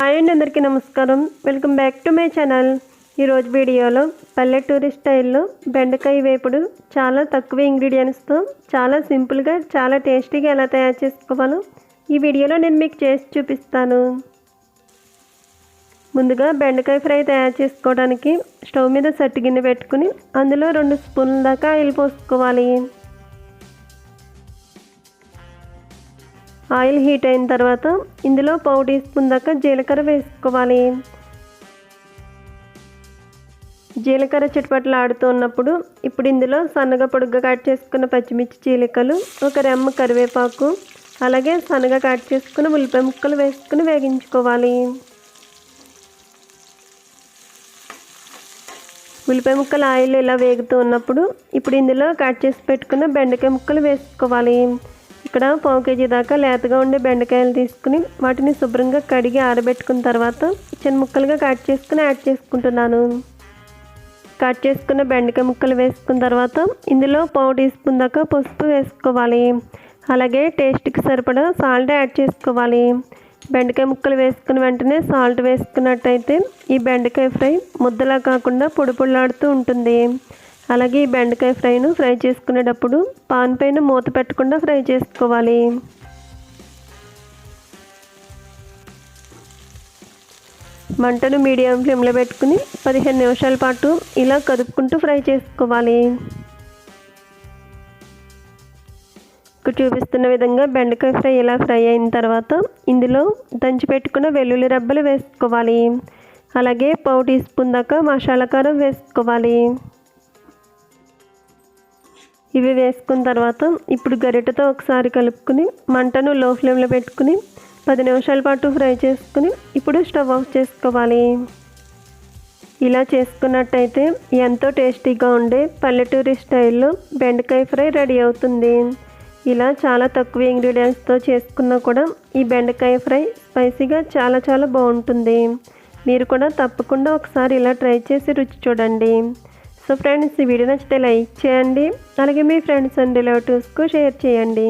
Hi అండి అందరికీ నమస్కారం. Welcome back to my channel. ఈరోజు వీడియోలో పల్లెటూరి స్టైల్లో బెండకాయ వేపుడు చాలా తక్కువ ఇంగ్రీడియంట్స్తో చాలా సింపుల్గా చాలా టేస్టీగా ఎలా తయారు చేసుకోవాలో ఈ వీడియోలో నేను మీకు చేసి చూపిస్తాను. ముందుగా బెండకాయ ఫ్రై తయారు చేసుకోవడానికి స్టవ్ మీద సట్టి గిన్నె పెట్టుకుని అందులో రెండు స్పూన్ల దాకా ఆయిల్ పోసుకోవాలి. ఆయిల్ హీట్ అయిన తర్వాత ఇందులో పావు టీ స్పూన్ దాకా జీలకర్ర వేసుకోవాలి. జీలకర్ర చిటపట్లు ఆడుతున్నప్పుడు ఇప్పుడు ఇందులో సన్నగా పొడుగ్గా కట్ చేసుకున్న పచ్చిమిర్చి చీలికలు ఒక రెమ్మ కరివేపాకు అలాగే సన్నగా కట్ చేసుకున్న ఉల్లిపాయ ముక్కలు వేసుకుని వేగించుకోవాలి. ఉల్లిపాయ ముక్కలు ఆయిల్ ఇలా వేగుతూ ఉన్నప్పుడు ఇప్పుడు ఇందులో కట్ చేసి పెట్టుకున్న బెండకాయ ముక్కలు వేసుకోవాలి. ఇక్కడ పావు కేజీ దాకా లేతగా ఉండే బెండకాయలు తీసుకుని వాటిని శుభ్రంగా కడిగి ఆరబెట్టుకున్న తర్వాత చిన్న ముక్కలుగా కట్ చేసుకుని యాడ్ చేసుకుంటున్నాను. కట్ చేసుకున్న బెండకాయ ముక్కలు వేసుకున్న తర్వాత ఇందులో పావు టీ స్పూన్ దాకా పసుపు వేసుకోవాలి. అలాగే టేస్ట్కి సరిపడా సాల్ట్ యాడ్ చేసుకోవాలి. బెండకాయ ముక్కలు వేసుకున్న వెంటనే సాల్ట్ వేసుకున్నట్టయితే ఈ బెండకాయ ఫ్రై ముద్దలా కాకుండా పొడి పొడిలాడుతూ ఉంటుంది. అలాగే ఈ బెండకాయ ఫ్రైను ఫ్రై చేసుకునేటప్పుడు పాన్ పైన మూత పెట్టకుండా ఫ్రై చేసుకోవాలి. మంటను మీడియం ఫ్లేమ్లో పెట్టుకుని పదిహేను నిమిషాల పాటు ఇలా కదుపుకుంటూ ఫ్రై చేసుకోవాలి. ఇక్కడ చూపిస్తున్న విధంగా బెండకాయ ఫ్రై ఇలా ఫ్రై అయిన తర్వాత ఇందులో దంచి పెట్టుకున్న వెల్లుల్లి రబ్బలు వేసుకోవాలి. అలాగే పావు టీ స్పూన్ దాకా మసాలా కారం వేసుకోవాలి. ఇవి వేసుకున్న తర్వాత ఇప్పుడు గరిటతో ఒకసారి కలుపుకుని మంటను లో ఫ్లేమ్లో పెట్టుకుని పది నిమిషాల పాటు ఫ్రై చేసుకుని ఇప్పుడు స్టవ్ ఆఫ్ చేసుకోవాలి. ఇలా చేసుకున్నట్టయితే ఎంతో టేస్టీగా ఉండే పల్లెటూరి స్టైల్లో బెండకాయ ఫ్రై రెడీ అవుతుంది. ఇలా చాలా తక్కువ ఇంగ్రీడియంట్స్తో చేసుకున్నా కూడా ఈ బెండకాయ ఫ్రై స్పైసీగా చాలా చాలా బాగుంటుంది. మీరు కూడా తప్పకుండా ఒకసారి ఇలా ట్రై చేసి రుచి చూడండి. సో ఫ్రెండ్స్ ఈ వీడియో నచ్చితే లైక్ చేయండి. అలాగే మీ ఫ్రెండ్స్ అండ్ రిలేటివ్స్కు షేర్ చేయండి.